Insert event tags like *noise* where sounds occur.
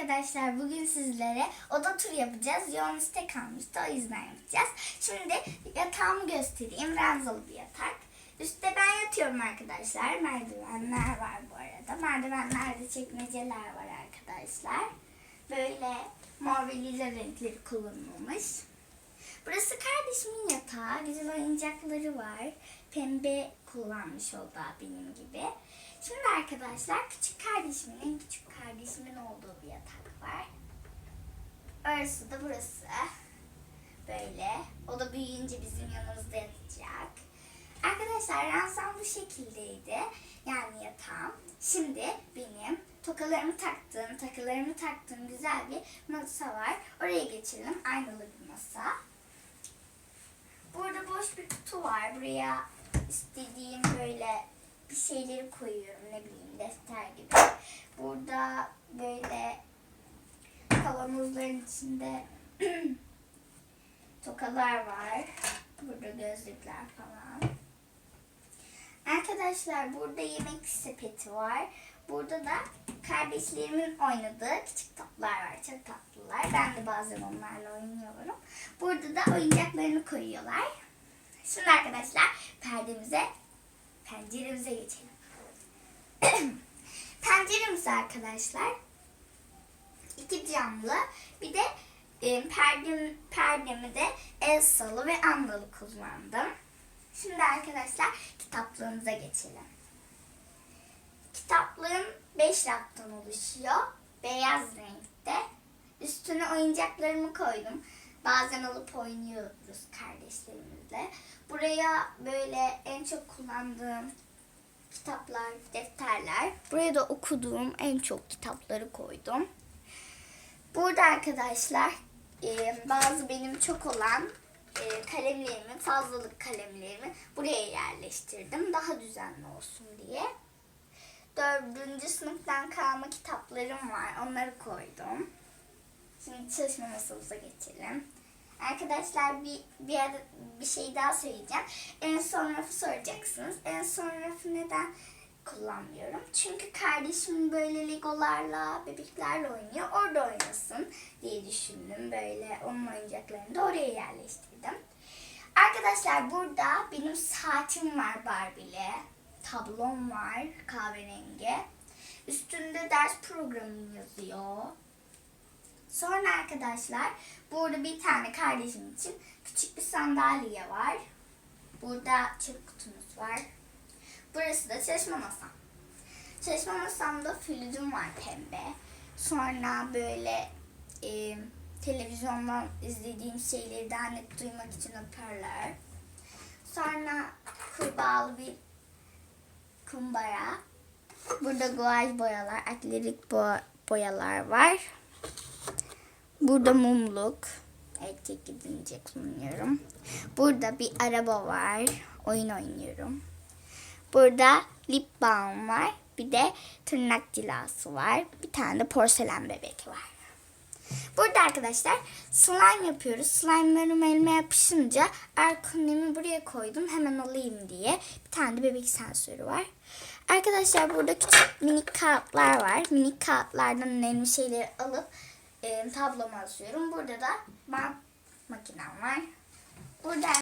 arkadaşlar bugün sizlere oda turu yapacağız. Yoğun istek kalmıştı o yüzden yapacağız. Şimdi yatağımı göstereyim. Ranzalı bir yatak. Üstte ben yatıyorum arkadaşlar. Merdivenler var bu arada. Merdivenlerde çekmeceler var arkadaşlar. Böyle mor ve lila renkleri kullanılmış. Burası kardeşimin yatağı. Güzel oyuncakları var. Pembe kullanmış o da benim gibi. Şimdi arkadaşlar küçük kardeşimin, küçük kardeşimin olduğu bir yatak var. Orası da burası. Böyle. O da büyüyünce bizim yanımızda yatacak. Arkadaşlar ranzam bu şekildeydi. Yani yatağım. Şimdi benim tokalarımı taktığım, takılarımı taktığım güzel bir masa var. Oraya geçelim. Aynalı bir masa. Burada boş bir kutu var. Buraya istediğim böyle bir şeyleri koyuyorum. Ne bileyim defter. Burada böyle kavanozların içinde *clears throat* tokalar var. Burada gözlükler falan. Arkadaşlar burada yemek sepeti var. Burada da kardeşlerimin oynadığı küçük toplar var. Çok tatlılar. Ben de bazen onlarla oynuyorum. Burada da oyuncaklarını koyuyorlar. Şimdi arkadaşlar perdemize, penceremize geçelim. Penceremiz arkadaşlar iki camlı bir de e, perdem, perdemi de Elsa'lı ve Andalı kullandım. Şimdi arkadaşlar kitaplığımıza geçelim. Kitaplığım 5 raftan oluşuyor. Beyaz renkte. Üstüne oyuncaklarımı koydum. Bazen alıp oynuyoruz kardeşlerimizle. Buraya böyle en çok kullandığım kitaplar, defterler. Buraya da okuduğum en çok kitapları koydum. Burada arkadaşlar e, bazı benim çok olan e, kalemlerimi, fazlalık kalemlerimi buraya yerleştirdim. Daha düzenli olsun diye. Dördüncü sınıftan kalma kitaplarım var. Onları koydum. Şimdi çalışma masamıza geçelim. Arkadaşlar bir, bir, ara- bir şey daha söyleyeceğim. En son rafı soracaksınız. En son rafı neden kullanmıyorum? Çünkü kardeşim böyle legolarla, bebeklerle oynuyor. Orada oynasın diye düşündüm. Böyle onun oyuncaklarını da oraya yerleştirdim. Arkadaşlar burada benim saatim var Barbie'li. Tablom var kahverengi. Üstünde ders programı yazıyor. Sonra arkadaşlar burada bir tane kardeşim için küçük bir sandalye var. Burada çöp kutumuz var. Burası da çalışma masam. Çalışma masamda flütüm var pembe. Sonra böyle e, televizyondan izlediğim şeyleri daha net duymak için hoparlör. Sonra kurbağalı bir kumbara. Burada guaj boyalar, akrilik bo- boyalar var. Burada mumluk. Erkek gidince kullanıyorum. Burada bir araba var. Oyun oynuyorum. Burada lip balm var. Bir de tırnak cilası var. Bir tane de porselen bebek var. Burada arkadaşlar slime yapıyoruz. Slime'larım elime yapışınca erkonemi buraya koydum hemen alayım diye. Bir tane de bebek sensörü var. Arkadaşlar burada küçük minik kağıtlar var. Minik kağıtlardan önemli şeyleri alıp e, tabloma asıyorum. Burada da bant makinem var. Burada